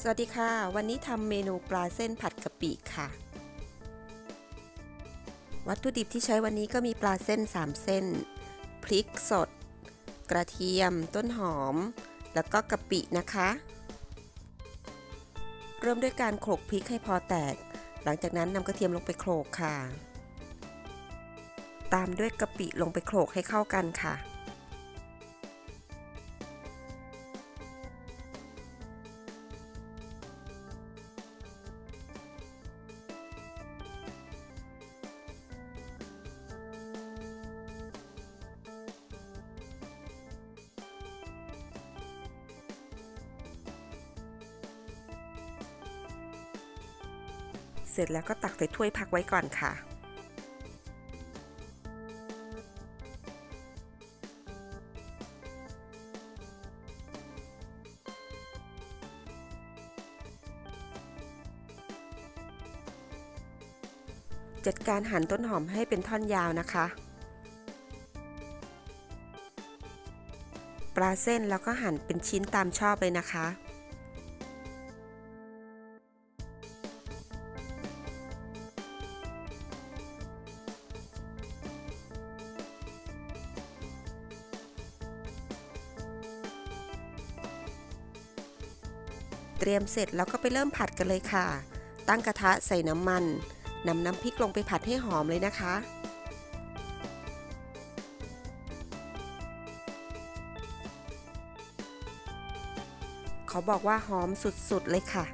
สวัสดีค่ะ วันนี้ทำเมนูปลาเส้นผัดกะปิค่ะ วัตถุดิบที่ใช้วันนี้ก็มีปลาเส้น 3 เส้น พริกสด กระเทียม ต้นหอม แล้วก็กะปินะคะ เริ่มด้วยการโขลกพริกให้พอแตก หลังจากนั้นนำกระเทียมลงไปโขลกค่ะ ตามด้วยกะปิลงไปโขลกให้เข้ากันค่ะ เสร็จแล้วก็ตักใส่ถ้วยพักไว้ก่อนค่ะ จัดการหั่นต้นหอมให้เป็นท่อนยาวนะคะ ปลาเส้นแล้วก็หั่นเป็นชิ้นตามชอบเลยนะคะ ตรียมเสร็จแล้วก็ไปเริ่มผัดกันเลยค่ะ ตั้งกระทะใส่น้ำมันนำน้ำพริกลงไปผัดให้หอมเลยนะคะขาบอกว่าหอมสุดๆเลยค่ะ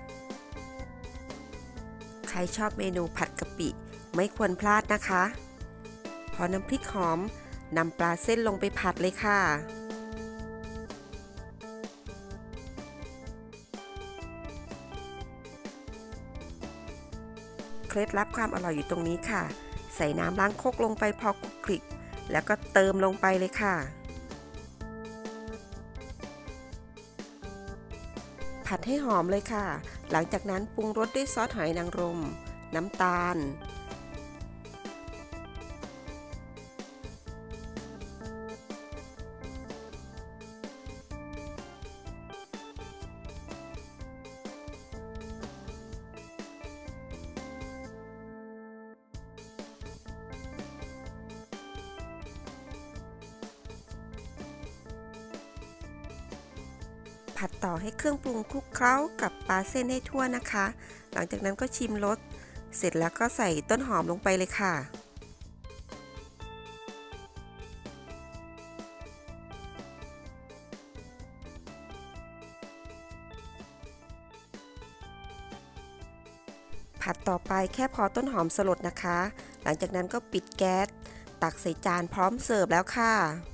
ใครชอบเมนูผัดกะปิไม่ควรพลาดนะคะ พอน้ำพริกหอมนำปลาเส้นลงไปผัดเลยค่ะ เคล็ดลับความอร่อยอยู่ตรงนี้ค่ะ ใส่น้ำล้างโคกลงไปพอคลุกคลิก แล้วก็เติมลงไปเลยค่ะ ผัดให้หอมเลยค่ะ หลังจากนั้นปรุงรสด้วยซอสหอยนางรม น้ำตาล ผัดต่อให้เครื่องปรุงคลุกเคล้ากับปลาเส้นให้ทั่วนะคะ หลังจากนั้นก็ชิมรส เสร็จแล้วก็ใส่ต้นหอมลงไปเลยค่ะ ผัดต่อไปแค่พอต้นหอมสลดนะคะ หลังจากนั้นก็ปิดแก๊ส ตักใส่จานพร้อมเสิร์ฟแล้วค่ะ